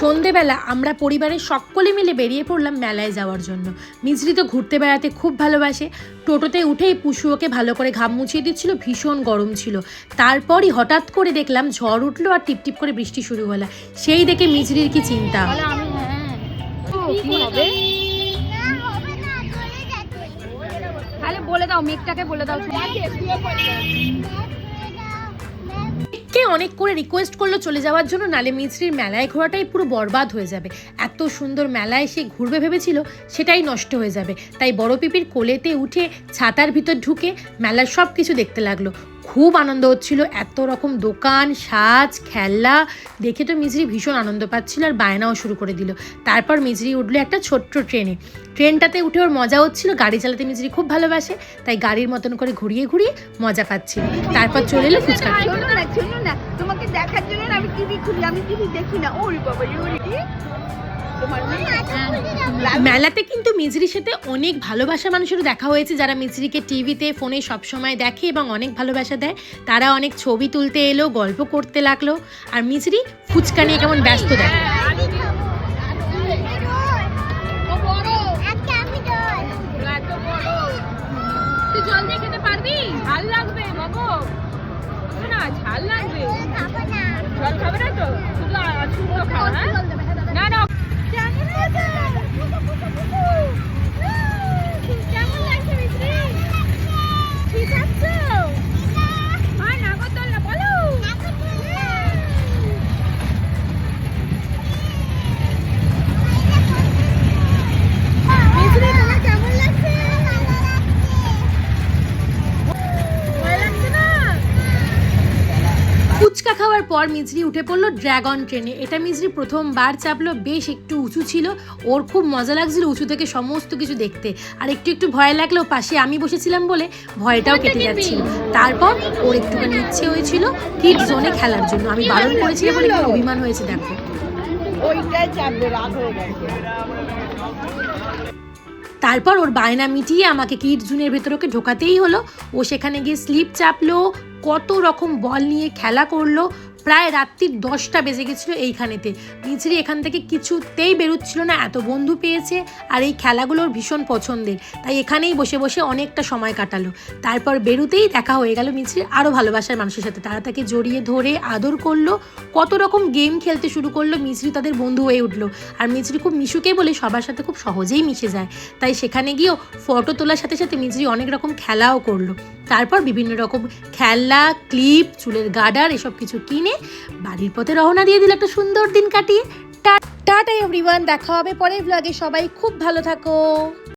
সন্ধেবেলা আমরা পরিবারের সকলে মিলে বেরিয়ে পড়লাম মেলায় যাওয়ার জন্য। মিজরি তো ঘুরতে বেড়াতে খুব ভালোবাসে। টোটোতে উঠেই পুষু ওকে ভালো করে ঘাম মুছিয়ে দিচ্ছিল ভীষণ গরম ছিল। তারপরই হঠাৎ করে দেখলাম ঝড় উঠল আর টিপটিপ করে বৃষ্টি শুরু হলো। সেই দেখে মিজরির কি চিন্তা? হ্যাঁ। তাহলে বলে দাও মেঘটাকে বলে দাও। কে অনেক করে রিকোয়েস্ট করল চলে যাওয়ার জন্য, নালে মিছরির মেলায় ঘোরাটাই পুরো বরবাদ হয়ে যাবে। এত সুন্দর মেলায় সে ঘুরবে ভেবেছিল, সেটাই নষ্ট হয়ে যাবে। তাই বড় পিপির কোলেতে উঠে ছাতার ভিতর ঢুকে মেলার সব কিছু দেখতে লাগল। খুব আনন্দ হচ্ছিল। এত রকম দোকান, সাজ, খেলনা, দেখে তো মিজরি ভীষণ আনন্দ পাচ্ছিল আর বায়নাও শুরু করে দিল। তারপর মিজরি উঠল একটা ছোট্ট ট্রেনে। ট্রেনটাতে উঠে ওর মজা হচ্ছিল, গাড়ি চালাতে মিজরি খুব ভালোবাসে, তাই গাড়ির মতন করে ঘুরিয়ে ঘুরিয়ে মজা পাচ্ছিল। তারপর চলে এলো ফুচকা তোমাকে দেখার জন্য আমি টিভি খুলি, আমি টিভি দেখি না। ওরে বাবা? মেলাতে কিন্তু মিজরির সাথে অনেক ভালোবাসা মানুষেরও দেখা হয়েছে। যারা মিজরিকে টিভিতে, ফোনে সবসময় দেখে এবং অনেক ভালোবাসা দেয়, তারা অনেক ছবি তুলতে এলো, গল্প করতে লাগল। আর মিজরি ফুচকা নিয়ে কেমন ব্যস্ত দিয়ে। ঝাল লাগবে হ্যাঁ না না ফুচকা খাওয়ার পর মিজরি উঠে পড়ল ড্রাগন ট্রেনে। এটা মিজরি প্রথমবার চাপলো বেশ একটু উঁচু ছিল। ওর খুব মজা লাগছিল উঁচু থেকে সমস্ত কিছু দেখতে। আর একটু একটু ভয় লাগলেও পাশে আমি বসেছিলাম বলে ভয়টাও কেটে যাচ্ছিল। তারপর ওর একটুখানি ইচ্ছে হয়েছিল কিড জোনে খেলার জন্য। আমি বারণ করেছিলাম বলে কি অভিমান হয়েছে দেখো। ওইটাই চাপবে রাগ হয়ে গেছে। তারপর ওর বায়না মিটিয়ে আমাকে কিড জুনের ভেতর ওকে ঢোকাতেই হলো। ও সেখানে গিয়ে স্লিপ চাপলো, কত রকম বল নিয়ে খেলা করল। প্রায় রাত্রির দশটা বেজে গেছিল এইখানেতে। মিছরি এখান থেকে কিছুতেই বেরোচ্ছিল না, এত বন্ধু পেয়েছে আর এই খেলাগুলোর ভীষণ পছন্দের। তাই এখানেই বসে বসে অনেকটা সময় কাটালো। তারপর বেরোতেই দেখা হয়ে গেল মিছরির আরও ভালোবাসার মানুষের সাথে। তারা তাকে জড়িয়ে ধরে আদর করল, কত রকম গেম খেলতে শুরু করল, মিছরি তাদের বন্ধু হয়ে উঠল। আর মিছরি খুব মিশুকে বলে সবার সাথে খুব সহজেই মিশে যায়। তাই সেখানে গিয়েও ফটো তোলার সাথে সাথে মিছরি অনেক রকম খেলাও করল। তারপর বিভিন্ন রকম খেলনা, ক্লিপ, চুলের গার্ডার এসব কিছু কিনে বাড়ির পথে রওনা দিয়ে দিল একটা সুন্দর দিন কাটিয়ে। টাটা এভরিওয়ান দেখা হবে পরের ব্লগে সবাই খুব ভালো থাকো।